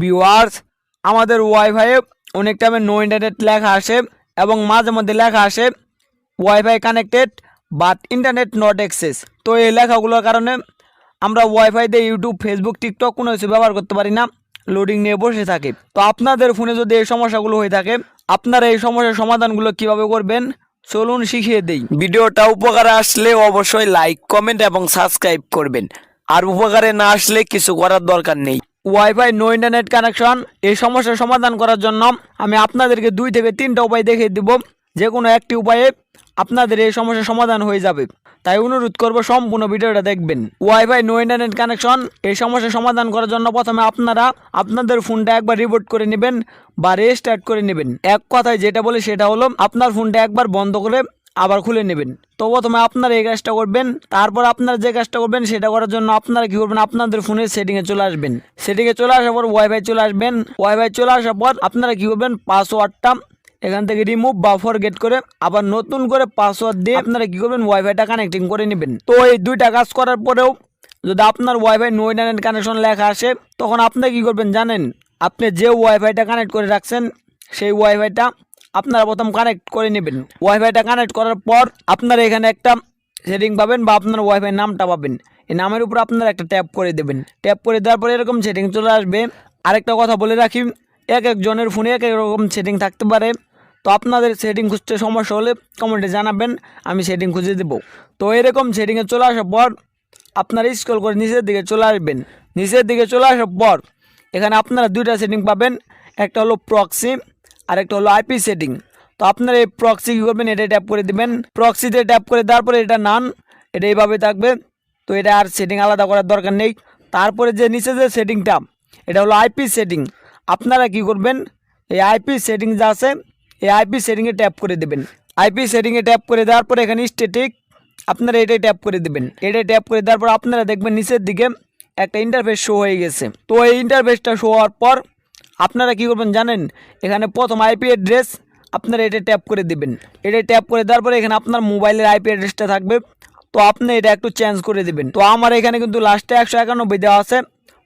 Viewers আমাদের ওয়াইফাইয়ে অনেক টাইমে নো ইন্টারনেট লেখা আসে এবং মাঝে মধ্যে লেখা আসে wifi connected but internet not access তো এই লেখাগুলোর কারণে আমরা ওয়াইফাই দিয়ে ইউটিউব ফেসবুক টিকটক কোনো কিছু ব্যবহার করতে পারি না লোডিং নিয়ে বসে থাকে। তো আপনাদের ফোনে যদি এই সমস্যাগুলো হয়ে থাকে, আপনারা এই সমস্যার সমাধানগুলো কীভাবে করবেন? চলুন শিখিয়ে দেই। ভিডিওটা উপকারে আসলে অবশ্যই লাইক কমেন্ট এবং সাবস্ক্রাইব করবেন। আর উপকারে না আসলে কিছু করার দরকার নেই। ওয়াইফাই নো ইন্টারনেট কানেকশন এই সমস্যার সমাধান করার জন্য আমি আপনাদেরকে দুই থেকে তিনটা উপায় দেখিয়ে দিব। যে কোনো একটি উপায়ে আপনাদের এই সমস্যার সমাধান হয়ে যাবে। তাই অনুরোধ করব সম্পূর্ণ ভিডিওটা দেখবেন। ওয়াইফাই নো ইন্টারনেট কানেকশন এই সমস্যার সমাধান করার জন্য প্রথমে আপনারা আপনাদের ফোনটা একবার রিবোট করে নেবেন বা রেস্টার্ট করে নেবেন। এক কথায় যেটা বলে সেটা হলো, আপনার ফোনটা একবার বন্ধ করে আবার খুলে নেবেন। তো প্রথমে আপনারা এই কাজটা করবেন, তারপর আপনারা যে কাজটা করবেন সেটা করার জন্য আপনারা কি করবেন, আপনাদের ফোনের সেটিংয়ে চলে আসবেন। সেটিংয়ে চলে আসার পর ওয়াইফাই চলে আসবেন। ওয়াইফাই চলে আসার পর আপনারা কি করবেন পাসওয়ার্ডটা এখান থেকে রিমুভ বা ফরগেট করে আবার নতুন করে পাসওয়ার্ড দিয়ে আপনারা কি করবেন ওয়াইফাইটা কানেক্টিং করে নেবেন। তো এই দুইটা কাজ করার পরেও যদি আপনার ওয়াইফাই নো ইন্টারনেট কানেকশন লেখা আসে, তখন আপনি কি করবেন জানেন, আপনি যে ওয়াইফাইটা কানেক্ট করে রাখছেন, সেই ওয়াইফাইটা আপনারা প্রথম কানেক্ট করে নেবেন। ওয়াইফাইটা কানেক্ট করার পর আপনারা এখানে একটা সেটিং পাবেন বা আপনার ওয়াইফাই নামটা পাবেন। এই নামের উপর আপনারা একটা ট্যাপ করে দেবেন। ট্যাপ করে দেওয়ার পরে এরকম সেটিং চলে আসবে। আরেকটা কথা বলে রাখি, এক একজনের ফোনে এক এক রকম সেটিং থাকতে পারে। তো আপনাদের সেটিং খুঁজতে সমস্যা হলে কমেন্টে জানাবেন, আমি সেটিং খুঁজে দেবো। তো এরকম সেটিংয়ে চলে আসার পর আপনারা স্ক্রল করে নিচের দিকে চলে আসবেন। নিচের দিকে চলে আসার পর এখানে আপনারা দুইটা সেটিং পাবেন। একটা হলো প্রক্সি আর একটা হলো আইপি সেটিং তো আপনারা এই প্রক্সি কী করবেন? এটা ট্যাপ করে দিবেন। প্রক্সিতে ট্যাপ করে দেওয়ার পরে এটা নান এটা এইভাবে থাকবে। তো এটা আর সেটিং আলাদা করার দরকার নেই। তারপরে যে নিচে যে সেটিংটা এটা হলো আইপি সেটিং আপনারা কি করবেন? এই আইপি সেটিং যা আছে, এই আইপি সেটিংয়ে ট্যাপ করে দেবেন। আইপি সেটিংয়ে ট্যাপ করে দেওয়ার পরে এখানে স্টেটিক আপনারা এটাই ট্যাপ করে দেবেন। এটাই ট্যাপ করে দেওয়ার পর আপনারা দেখবেন নিচের দিকে একটা ইন্টারফেস শো হয়ে গেছে। তো এই ইন্টারফেসটা শো হওয়ার পর আপনারা কি করবেন জানেন? এখানে প্রথম আইপি অ্যাড্রেস আপনারা এটা ট্যাপ করে দিবেন। এটা ট্যাপ করে দেওয়ার পরে এখানে আপনার মোবাইলের আইপি অ্যাড্রেসটা থাকবে। তো আপনি এটা একটু চেঞ্জ করে দিবেন। তো আমার এখানে কিন্তু লাস্টে একশো একানব্বই দেওয়া আছে।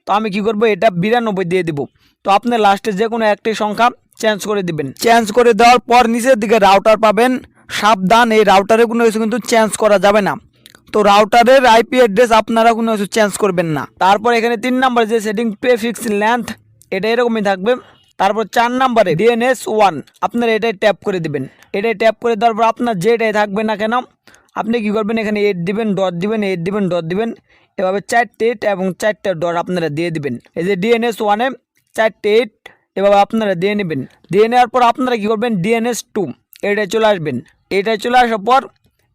তো আমি কি করব? এটা বিরানব্বই দিয়ে দিব। তো আপনি লাস্টে যে কোনো একটি সংখ্যা চেঞ্জ করে দিবেন। চেঞ্জ করে দেওয়ার পর নিচের দিকে রাউটার পাবেন। সাবধান, এই রাউটারে কোনো কিছু কিন্তু চেঞ্জ করা যাবে না। তো রাউটারের আইপি অ্যাড্রেস আপনারা কোনো কিছু চেঞ্জ করবেন না। তারপর এখানে তিন নাম্বার যে সেটিং পে ফিক্স লেন্থ এটা এরকমই থাকবে। তারপর চার নাম্বারে ডিএনএস ওয়ান আপনারা এটাই ট্যাপ করে দিবেন। এটাই ট্যাপ করে দেওয়ার পর আপনার যেটাই থাকবে না কেন, আপনি কি করবেন, এখানে এইট দিবেন ডট দিবেন এইট দিবেন ডট দিবেন। এভাবে চারটে এইট এবং চারটে ডট আপনারা দিয়ে দিবেন। এই যে ডিএনএস ওয়ানে চারটে এইট এভাবে আপনারা দিয়ে নেবেন। দিয়ে নেওয়ার পর আপনারা কি করবেন ডিএনএস টু এটাই চলে আসবেন। এটাই চলে আসার পর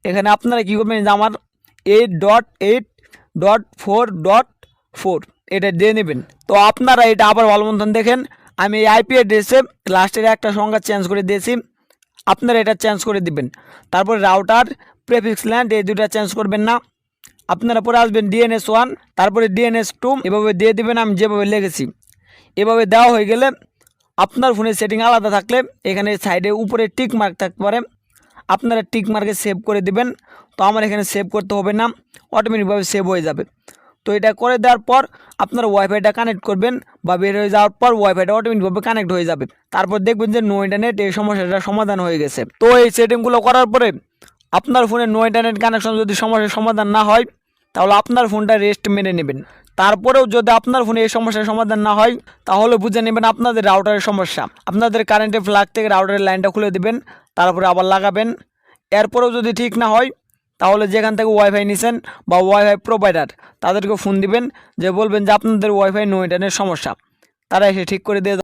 এখানে আপনারা কি করবেন, যে আমার eight dot eight dot four dot four এটা দিয়ে নেবেন। তো আপনারা এটা আবার ভালো মতন দেখেন। আমি এই আইপি অ্যাড্রেসে লাস্টের একটা সংখ্যা চেঞ্জ করে দিয়েছি। আপনারা এটা চেঞ্জ করে দিবেন। তারপর রাউটার প্রেফিক্স ল্যান্ড এই দুটা চেঞ্জ করবেন না। আপনারা পরে আসবেন ডিএনএস ওয়ান তারপরে ডিএনএস টু এভাবে দিয়ে দিবেন আমি যেভাবে লেগেছি এভাবে দেওয়া হয়ে গেলে আপনার ফোনের সেটিং আলাদা থাকলে এখানে সাইডে উপরে টিক মার্ক থাকতে পারে। আপনারা টিক মার্কে সেভ করে দিবেন। তো আমার এখানে সেভ করতে হবে না। অটোমেটিকভাবে সেভ হয়ে যাবে। তো এটা করে দেওয়ার পর আপনার ওয়াইফাইটা কানেক্ট করবেন বা বের হয়ে যাওয়ার পর ওয়াইফাইটা অটোমেটিকভাবে কানেক্ট হয়ে যাবে। তারপর দেখবেন যে নো ইন্টারনেট এই সমস্যাটা সমাধান হয়ে গেছে। তো এই সেটিংগুলো করার পরে আপনার ফোনে নো ইন্টারনেট কানেকশন যদি সমস্যার সমাধান না হয়, তাহলে আপনার ফোনটা রেস্ট মেনে নেবেন। তারপরেও যদি আপনার ফোনে এই সমস্যার সমাধান না হয়, তাহলে বুঝে নেবেন আপনাদের রাউটারের সমস্যা। আপনাদের কারেন্টের ফ্ল্যাগ থেকে রাউটারের লাইনটা খুলে দেবেন, তারপরে আবার লাগাবেন। এরপরেও যদি ঠিক না হয় তাহলে যেখান থেকে ওয়াইফাই নিছেন বা ওয়াইফাই প্রোভাইডার তাদেরকে ফোন দিবেন, যে বলবেন যে আপনাদের ওয়াইফাই নো ইন্টারনেট সমস্যা। তারা এসে ঠিক করে দিয়ে